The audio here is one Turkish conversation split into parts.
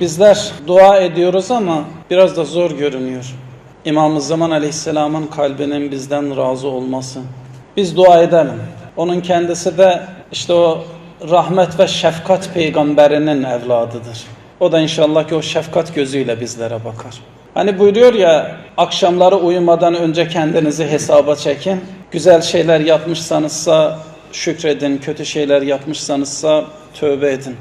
Bizler dua ediyoruz ama biraz da zor görünüyor. İmam-ı Zaman Aleyhisselam'ın kalbinin bizden razı olması. Biz dua edelim. Onun kendisi de işte o rahmet ve şefkat peygamberinin evladıdır. O da inşallah ki o şefkat gözüyle bizlere bakar. Hani buyuruyor ya akşamları uyumadan önce kendinizi hesaba çekin. Güzel şeyler yapmışsanızsa şükredin, kötü şeyler yapmışsanızsa tövbe edin.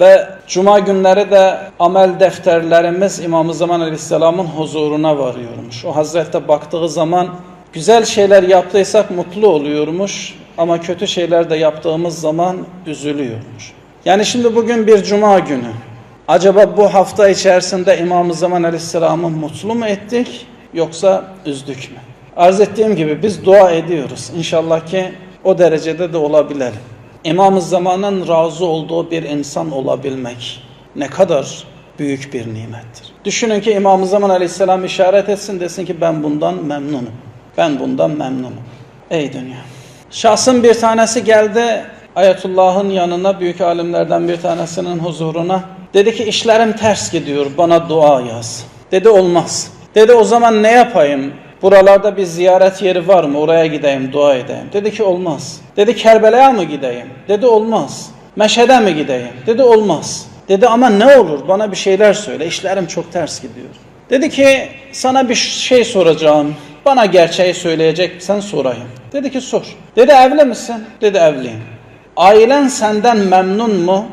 Ve cuma günleri de amel defterlerimiz İmam-ı Zaman Aleyhisselam'ın huzuruna varıyormuş. O Hazrette baktığı zaman güzel şeyler yaptıysak mutlu oluyormuş ama kötü şeyler de yaptığımız zaman üzülüyormuş. Yani şimdi bugün bir cuma günü. Acaba bu hafta içerisinde İmam-ı Zaman Aleyhisselam'ı mutlu mu ettik yoksa üzdük mü? Arz ettiğim gibi biz dua ediyoruz. İnşallah ki o derecede de olabilelim. İmam-ı Zaman'ın razı olduğu bir insan olabilmek ne kadar büyük bir nimettir. Düşünün ki İmam-ı Zaman Aleyhisselam işaret etsin desin ki ben bundan memnunum. Ben bundan memnunum. Ey dünya. Şahsın bir tanesi geldi Ayetullah'ın yanına büyük alimlerden bir tanesinin huzuruna. Dedi ki işlerim ters gidiyor bana dua yaz. Dedi olmaz. Dedi o zaman ne yapayım? Buralarda bir ziyaret yeri var mı? Oraya gideyim, dua edeyim. Dedi ki olmaz. Dedi Kerbela'ya mı gideyim? Dedi olmaz. Meşhed'e mi gideyim? Dedi olmaz. Dedi ama ne olur bana bir şeyler söyle. İşlerim çok ters gidiyor. Dedi ki sana bir şey soracağım. Bana gerçeği söyleyeceksen sorayım. Dedi ki sor. Dedi evli misin? Dedi evliyim. Ailen senden memnun mu?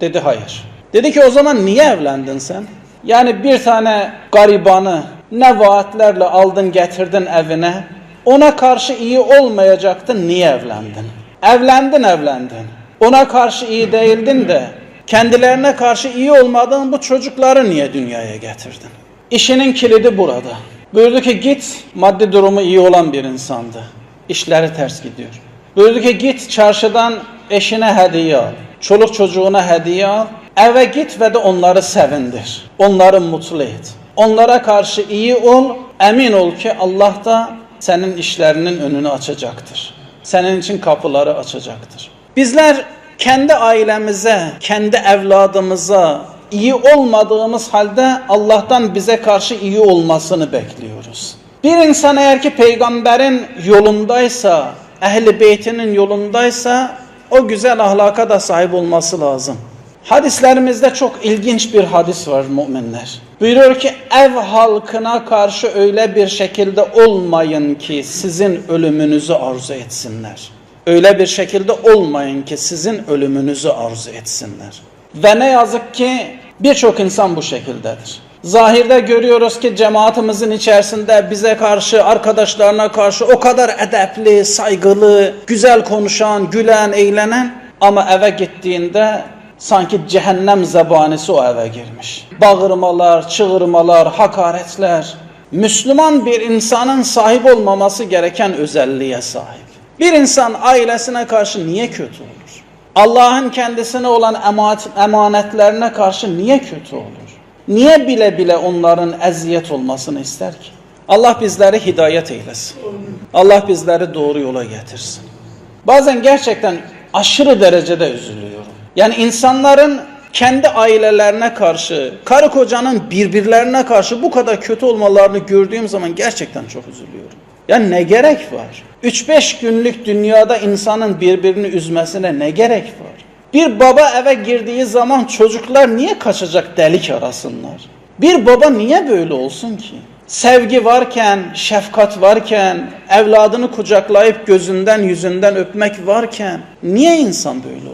Dedi hayır. Dedi ki o zaman niye evlendin sen? Yani bir tane garibanı ne vaatlerle aldın getirdin evine, ona karşı iyi olmayacaktın niye evlendin? Evlendin evlendin. Ona karşı iyi değildin de kendilerine karşı iyi olmadığın bu çocukları niye dünyaya getirdin? İşinin kilidi burada. Buyurdu ki git maddi durumu iyi olan bir insandı. İşleri ters gidiyor. Buyurdu ki git çarşıdan eşine hediye al. Çoluk çocuğuna hediye al. Eve git ve de onları sevindir. Onları mutlu et. Onlara karşı iyi ol. Emin ol ki Allah da senin işlerinin önünü açacaktır. Senin için kapıları açacaktır. Bizler kendi ailemize, kendi evladımıza iyi olmadığımız halde Allah'tan bize karşı iyi olmasını bekliyoruz. Bir insan eğer ki peygamberin yolundaysa, ehli beytinin yolundaysa o güzel ahlaka da sahip olması lazım. Hadislerimizde çok ilginç bir hadis var müminler. Buyuruyor ki ev halkına karşı öyle bir şekilde olmayın ki sizin ölümünüzü arzu etsinler. Öyle bir şekilde olmayın ki sizin ölümünüzü arzu etsinler. Ve ne yazık ki birçok insan bu şekildedir. Zahirde görüyoruz ki cemaatimizin içerisinde bize karşı, arkadaşlarına karşı o kadar edepli, saygılı, güzel konuşan, gülen, eğlenen ama eve gittiğinde sanki cehennem zebanisi o eve girmiş. Bağırmalar, çığırmalar, hakaretler. Müslüman bir insanın sahip olmaması gereken özelliğe sahip. Bir insan ailesine karşı niye kötü olur? Allah'ın kendisine olan emanetlerine karşı niye kötü olur? Niye bile bile onların eziyet olmasını ister ki? Allah bizleri hidayet eylesin. Allah bizleri doğru yola getirsin. Bazen gerçekten aşırı derecede üzülüyorum. Yani insanların kendi ailelerine karşı, karı kocanın birbirlerine karşı bu kadar kötü olmalarını gördüğüm zaman gerçekten çok üzülüyorum. Ya ne gerek var? 3-5 günlük dünyada insanın birbirini üzmesine ne gerek var? Bir baba eve girdiği zaman çocuklar niye kaçacak delik arasınlar? Bir baba niye böyle olsun ki? Sevgi varken, şefkat varken, evladını kucaklayıp gözünden yüzünden öpmek varken niye insan böyle